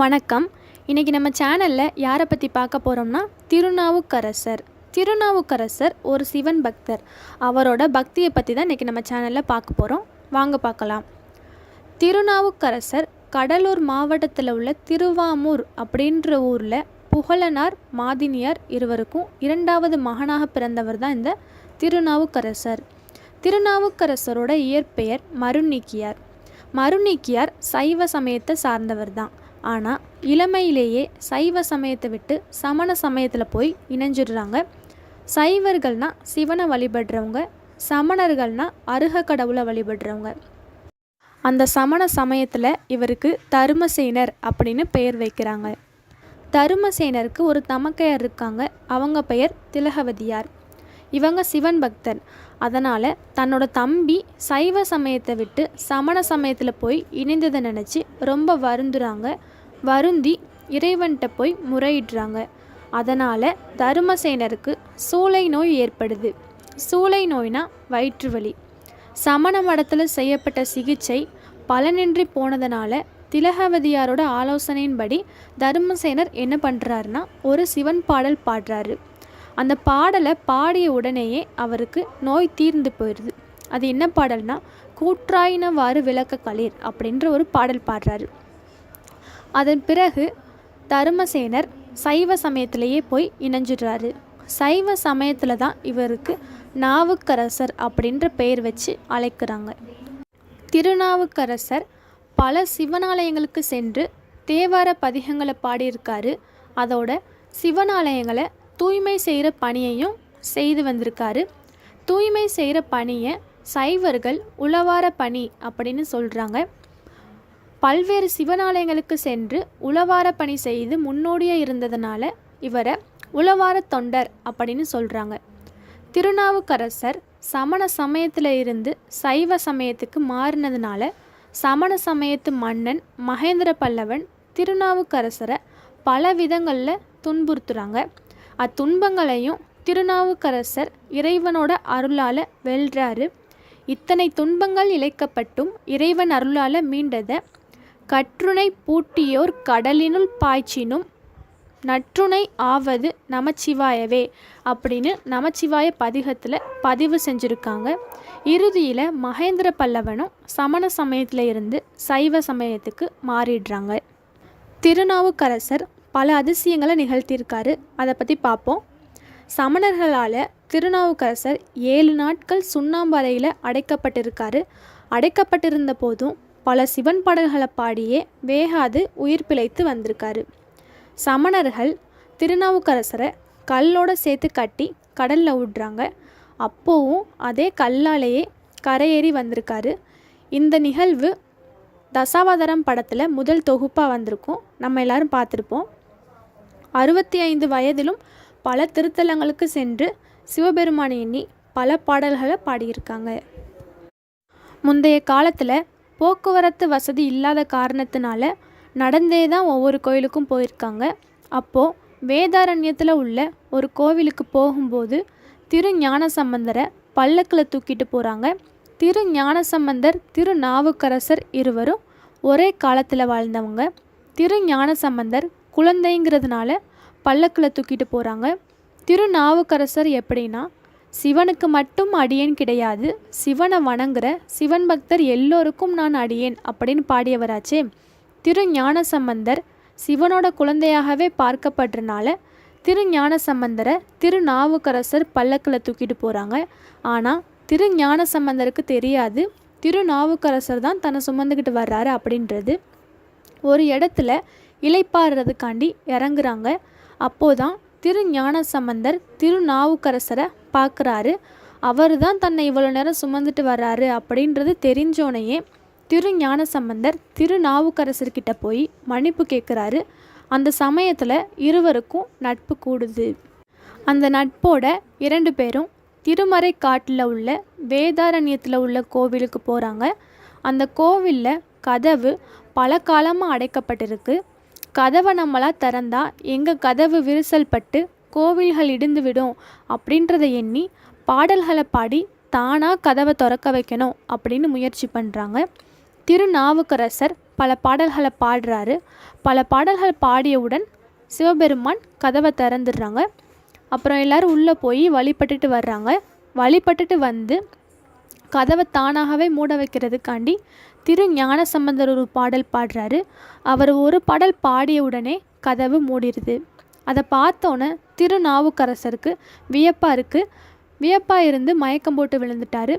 வணக்கம். இன்றைக்கி நம்ம சேனலில் யாரை பற்றி பார்க்க போகிறோம்னா திருநாவுக்கரசர். திருநாவுக்கரசர் ஒரு சிவன் பக்தர். அவரோட பக்தியை பற்றி தான் இன்றைக்கி நம்ம சேனலில் பார்க்க போகிறோம் வாங்க பார்க்கலாம். திருநாவுக்கரசர் கடலூர் மாவட்டத்தில் உள்ள திருவாமூர் அப்படின்ற ஊரில் புகழனார் மாதினியார் இருவருக்கும் இரண்டாவது மகனாக பிறந்தவர் தான் இந்த திருநாவுக்கரசர். திருநாவுக்கரசரோட இயற்பெயர் மருநீக்கியார். மருநீக்கியார் சைவ சமயத்தை சார்ந்தவர் தான். ஆனால் இளமையிலேயே சைவ சமயத்தை விட்டு சமண சமயத்தில் போய் இணைஞ்சிடுறாங்க. சைவர்கள்னால் சிவனை வழிபடுறவங்க சமணர்கள்னா அருக கடவுளை வழிபடுறவங்க. அந்த சமண சமயத்தில் இவருக்கு தருமசேனர் அப்படின்னு பெயர் வைக்கிறாங்க. தருமசேனருக்கு ஒரு தமக்கையார் இருக்காங்க. அவங்க பெயர் திலகவதியார். இவங்க சிவன் பக்தர். அதனால் தன்னோட தம்பி சைவ சமயத்தை விட்டு சமண சமயத்தில் போய் இணைந்ததை நினச்சி ரொம்ப வருந்துறாங்க. வருந்தி இறைவன்கிட்ட போய் முறையிடுறாங்க. அதனால் தருமசேனருக்கு சூளை நோய் ஏற்படுது. சூளை நோய்னா வயிற்று வலி சமண மடத்தில் செய்யப்பட்ட சிகிச்சை பலனின்றி போனதனால திலகவதியாரோட ஆலோசனையின்படி தர்மசேனர் என்ன பண்ணுறாருன்னா ஒரு சிவன் பாடல் பாடுறாரு. அந்த பாடலை பாடிய உடனேயே அவருக்கு நோய் தீர்ந்து போயிடுது அது என்ன பாடல்னா கூற்றாயினவாறு விளக்க களிர் அப்படின்ற ஒரு பாடல் பாடுறாரு. அதன் பிறகு தருமசேனர் சைவ சமயத்திலேயே போய் இணைஞ்சிடுறாரு. சைவ சமயத்தில் தான் இவருக்கு நாவுக்கரசர் அப்படின்ற பெயர் வச்சு அழைக்கிறாங்க. திருநாவுக்கரசர் பல சிவனாலயங்களுக்கு சென்று தேவார பதிகங்களை பாடியிருக்காரு. அதோட சிவனாலயங்களை தூய்மை செய்கிற பணியையும் செய்து வந்திருக்காரு. தூய்மை செய்கிற பணியை சைவர்கள் உளவார பணி அப்படின்னு சொல்கிறாங்க பல்வேறு சிவனாலயங்களுக்கு சென்று உளவார பணி செய்து முன்னோடியாக இருந்ததுனால இவரை உளவார தொண்டர் அப்படின்னு சொல்கிறாங்க திருநாவுக்கரசர் சமண சமயத்தில் இருந்து சைவ சமயத்துக்கு மாறினதுனால சமண சமயத்து மன்னன் மகேந்திர பல்லவன் திருநாவுக்கரசரை பல விதங்களில் துன்புறுத்துகிறாங்க அத்துன்பங்களையும் திருநாவுக்கரசர் இறைவனோட அருளால் வெல்றாரு. இத்தனை துன்பங்கள் இழைக்கப்பட்டும் இறைவன் அருளால் மீண்டதை கற்றுணை பூட்டியோர் கடலினுள் பாய்ச்சினும் நற்றுணை ஆவது நமச்சிவாயவே அப்படின்னு நமச்சிவாய பதிகத்தில் பதிவு செஞ்சுருக்காங்க. இறுதியில் மகேந்திர பல்லவனும் சமண சமயத்தில் இருந்து சைவ சமயத்துக்கு மாறிடுறாங்க. திருநாவுக்கரசர் பல அதிசயங்களை நிகழ்த்தியிருக்காரு. அதை பற்றி பார்ப்போம் சமணர்களால் திருநாவுக்கரசர் ஏழு நாட்கள் சுண்ணாம்பறையில் அடைக்கப்பட்டிருக்காரு. அடைக்கப்பட்டிருந்த போதும் பல சிவன் பாடல்களை பாடியே வேகாது உயிர் பிழைத்து வந்திருக்காரு. சமணர்கள் திருநாவுக்கரசரை கல்லோட சேர்த்து கட்டி கடலில் விடுறாங்க அப்போவும் அதே கல்லாலேயே கரையேறி வந்திருக்காரு. இந்த நிகழ்வு தசாவதாரம் படத்தில் முதல் தொகுப்பாக வந்திருக்கும். நம்ம எல்லாரும் பார்த்துருப்போம். அறுபத்தி ஐந்து வயதிலும் பல திருத்தலங்களுக்கு சென்று சிவபெருமானை எண்ணி பல பாடல்களை பாடியிருக்காங்க. முந்தைய காலத்தில் போக்குவரத்து வசதி இல்லாத காரணத்தினால நடந்தே தான் ஒவ்வொரு கோயிலுக்கும் போயிருக்காங்க. அப்போது வேதாரண்யத்தில் உள்ள ஒரு கோவிலுக்கு போகும்போது திரு ஞானசம்பந்தரை பல்லக்கில் தூக்கிட்டு போகிறாங்க திரு ஞானசம்பந்தர் திரு நாவுக்கரசர் இருவரும் ஒரே காலத்தில் வாழ்ந்தவங்க. திரு ஞானசம்பந்தர் குழந்தைங்கிறதுனால பல்லக்கில் தூக்கிட்டு போகிறாங்க திரு நாவுக்கரசர் எப்படின்னா சிவனுக்கு மட்டும் அடியேன் கிடையாது. சிவனை வணங்குற சிவன் பக்தர் எல்லோருக்கும் நான் அடியேன் அப்படின்னு பாடியவராச்சே. திரு ஞானசம்பந்தர் சிவனோட குழந்தையாகவே பார்க்கப்படுறனால திரு ஞான சம்பந்தரை திருநாவுக்கரசர் பல்லக்கில் தூக்கிட்டு போகிறாங்க ஆனால் திரு ஞானசம்பந்தருக்கு தெரியாது. திருநாவுக்கரசர் தான் தன்னை சுமந்துக்கிட்டு வர்றாரு அப்படின்றது. ஒரு இடத்துல இலைப்பாடுறதுக்காண்டி இறங்குறாங்க. அப்போதான் திரு ஞான சம்பந்தர் திருநாவுக்கரசரை பார்க்குறாரு. அவர் தான் தன்னை இவ்வளோ நேரம் சுமந்துட்டு வர்றாரு அப்படின்றது தெரிஞ்சோனையே திரு ஞானசம்பந்தர் திரு நாவுக்கரசர்கிட்ட போய் மன்னிப்பு கேட்குறாரு. அந்த சமயத்தில் இருவருக்கும் நட்பு கூடுது. அந்த நட்போட இரண்டு பேரும் திருமறை காட்டில் உள்ள வேதாரண்யத்தில் உள்ள கோவிலுக்கு போகிறாங்க அந்த கோவிலில் கதவு பல காலமாக அடைக்கப்பட்டிருக்கு. கதவை நம்மளாக திறந்தா எங்கள் கதவு விரிசல் பட்டு கோவில்கள் இடிந்து விடும் அப்படின்றத எண்ணி பாடல்களை பாடி தானாக கதவை திறக்க வைக்கணும் அப்படின்னு முயற்சி பண்ணுறாங்க திருநாவுக்கரசர் பல பாடல்களை பாடுறாரு. பல பாடல்கள் பாடியவுடன் சிவபெருமான் கதவை திறந்துடுறாங்க. அப்புறம் எல்லாரும் உள்ளே போய் வழிபட்டுட்டு வர்றாங்க. வழிபட்டுட்டு வந்து கதவை தானாகவே மூட வைக்கிறதுக்காண்டி திரு ஞான சம்பந்தர் ஒரு பாடல் பாடுறாரு. அவர் ஒரு பாடல் பாடிய உடனே கதவு மூடிடுது. அதை பார்த்தோன்னே திருநாவுக்கரசருக்கு வியப்பாக இருக்குது வியப்பாக இருந்து மயக்கம் போட்டு விழுந்துட்டாரு.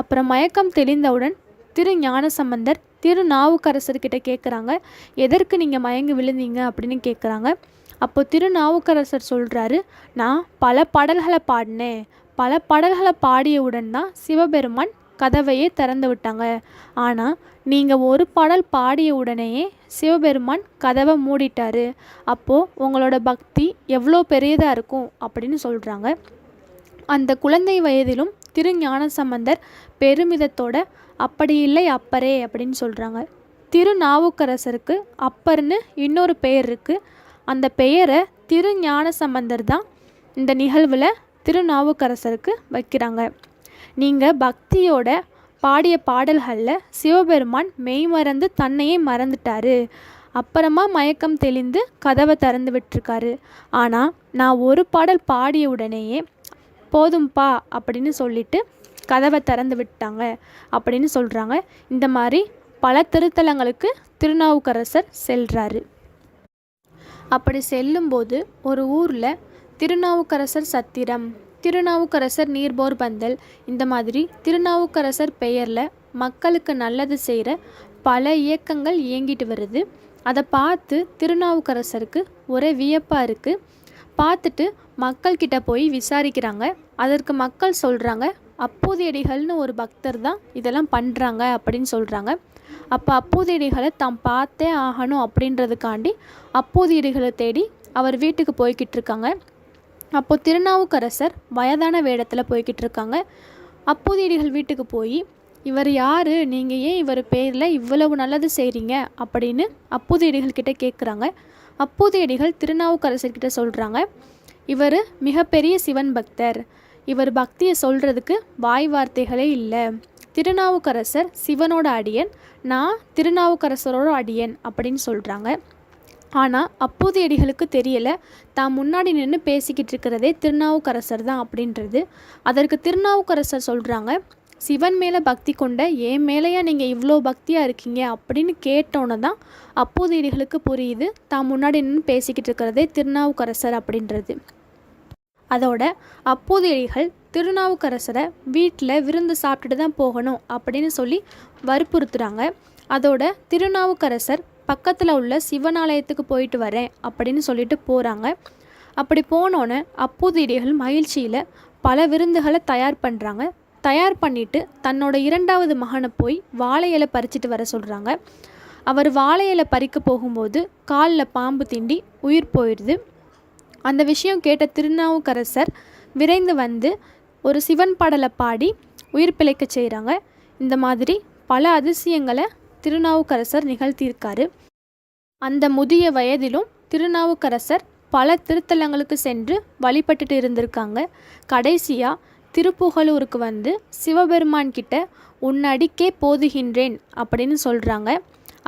அப்புறம் மயக்கம் தெளிந்தவுடன் திரு ஞானசம்பந்தர் திரு நாவுக்கரசர்கிட்ட கேட்குறாங்க எதற்கு நீங்கள் மயங்கி விழுந்தீங்க? அப்படின்னு கேட்குறாங்க அப்போ திருநாவுக்கரசர் சொல்கிறாரு நான் பல பாடல்களை பாடினேன் பல பாடல்களை பாடியவுடன் தான் சிவபெருமான் கதவையே திறந்து விட்டாங்க. ஆனால் நீங்கள் ஒரு பாடல் பாடிய உடனேயே சிவபெருமான் கதவை மூடிட்டார். அப்போது உங்களோட பக்தி எவ்வளோ பெரியதாக இருக்கும் அப்படின்னு சொல்கிறாங்க அந்த குழந்தை வயதிலும் திருஞானசம்பந்தர் பெருமிதத்தோட அப்படி இல்லை அப்பரே அப்படின்னு சொல்கிறாங்க திருநாவுக்கரசருக்கு அப்பர்னு இன்னொரு பெயர் இருக்குது அந்த பெயரை திருஞான சம்பந்தர் தான் இந்த நிகழ்வில் திருநாவுக்கரசருக்கு வைக்கிறாங்க. நீங்கள் பக்தியோட பாடிய பாடல்களில் சிவபெருமான் மெய்மறந்து தன்னையே மறந்துட்டாரு. அப்புறமா மயக்கம் தெளிந்து கதவை திறந்து விட்டுருக்காரு. ஆனால் நான் ஒரு பாடல் பாடிய உடனேயே போதும்பா அப்படின்னு சொல்லிட்டு கதவை திறந்து விட்டாங்க அப்படின்னு சொல்கிறாங்க இந்த மாதிரி பல திருத்தலங்களுக்கு திருநாவுக்கரசர் செல்கிறாரு அப்படி செல்லும்போது ஒரு ஊரில் திருநாவுக்கரசர் சத்திரம் திருநாவுக்கரசர் நீர்போர் பந்தல். இந்த மாதிரி திருநாவுக்கரசர் பெயரில் மக்களுக்கு நல்லது செய்கிற பல இயக்கங்கள் இயங்கிட்டு வருது. அதை பார்த்து திருநாவுக்கரசருக்கு ஒரே வியப்பாக இருக்குது பார்த்துட்டு மக்கள்கிட்ட போய் விசாரிக்கிறாங்க. அதற்கு மக்கள் சொல்கிறாங்க அப்போதையடிகள்னு ஒரு பக்தர் தான் இதெல்லாம் பண்ணுறாங்க அப்படின்னு சொல்கிறாங்க அப்போ அப்போதையடிகளை தாம் பார்த்தே ஆகணும் அப்படின்றதுக்காண்டி அப்போதையடிகளை தேடி அவர் வீட்டுக்கு போய்கிட்டு இருக்காங்க. அப்போது திருநாவுக்கரசர் வயதான வேடத்தில் போய்கிட்டு இருக்காங்க. அப்போதையடிகள் வீட்டுக்கு போய் இவர் யார்? நீங்கள் ஏன் இவர் பேரில் இவ்வளவு நல்லது செய்கிறீங்க அப்படின்னு அப்போதையடிகள் கிட்ட கேட்குறாங்க அப்போதையடிகள் திருநாவுக்கரசர்கிட்ட சொல்கிறாங்க இவர் மிகப்பெரிய சிவன் பக்தர். இவர் பக்தியை சொல்கிறதுக்கு வாய் வார்த்தைகளே இல்லை. திருநாவுக்கரசர் சிவனோட அடியன் நான் திருநாவுக்கரசரோட அடியன் அப்படின்னு சொல்கிறாங்க ஆனால் அப்போதையடிகளுக்கு தெரியலை. தான் முன்னாடி நின்று பேசிக்கிட்டு இருக்கிறதே திருநாவுக்கரசர் தான் அப்படின்றது. அதற்கு திருநாவுக்கரசர் சொல்கிறாங்க சிவன் மேலே பக்தி கொண்ட என் மேலேயா நீங்கள் இவ்வளோ பக்தியாக இருக்கீங்க? அப்படின்னு கேட்டோன்னே தான் அப்போதையடிகளுக்கு புரியுது தான் முன்னாடி நின்று பேசிக்கிட்டு இருக்கிறதே திருநாவுக்கரசர் அப்படின்றது. அதோட அப்போதையடிகள் திருநாவுக்கரசரை வீட்டில் விருந்து சாப்பிட்டுட்டு தான் போகணும் அப்படின்னு சொல்லி வற்புறுத்துகிறாங்க அதோட திருநாவுக்கரசர் பக்கத்தில் உள்ள சிவன் ஆலயத்துக்கு போயிட்டு வரேன் அப்படின்னு சொல்லிட்டு போகிறாங்க அப்படி போனோன்னே அப்போதையடிகள் மகிழ்ச்சியில் பல விருந்துகளை தயார் பண்ணுறாங்க தயார் பண்ணிவிட்டு தன்னோட இரண்டாவது மகனை போய் வாழை இலை பறிச்சிட்டு வர சொல்கிறாங்க அவர் வாழை இலை பறிக்க போகும்போது காலில் பாம்பு திண்டி உயிர் போயிடுது அந்த விஷயம் கேட்ட திருநாவுக்கரசர் விரைந்து வந்து ஒரு சிவன் பாடலை பாடி உயிர் பிழைக்க செய்கிறாங்க இந்த மாதிரி பல அதிசயங்களை திருநாவுக்கரசர் நிகழ்த்தியிருக்காரு. அந்த முதிய வயதிலும் திருநாவுக்கரசர் பல திருத்தலங்களுக்கு சென்று வழிபட்டுட்டு இருந்திருக்காங்க. கடைசியாக திருப்புகலூருக்கு வந்து சிவபெருமான் கிட்ட உன்னடிக்கே போதுகின்றேன் அப்படின்னு சொல்கிறாங்க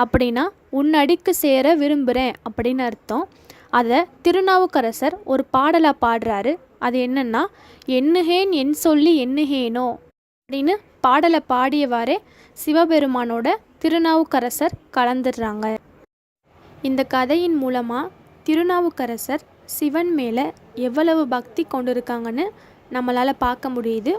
அப்படின்னா உன்னடிக்கு சேர விரும்புகிறேன் அப்படின்னு அர்த்தம். அதை திருநாவுக்கரசர் ஒரு பாடலாக பாடுறாரு. அது என்னன்னா எண்ணுகேன் என் சொல்லி எண்ணுகேனோ அப்படின்னு பாடலை பாடியவாறே சிவபெருமானோட திருநாவுக்கரசர் கலந்துடுறாங்க. இந்த கதையின் மூலமாக திருநாவுக்கரசர் சிவன் மேலே எவ்வளவு பக்தி கொண்டிருக்காங்கன்னு நம்மளால் பார்க்க முடியுது.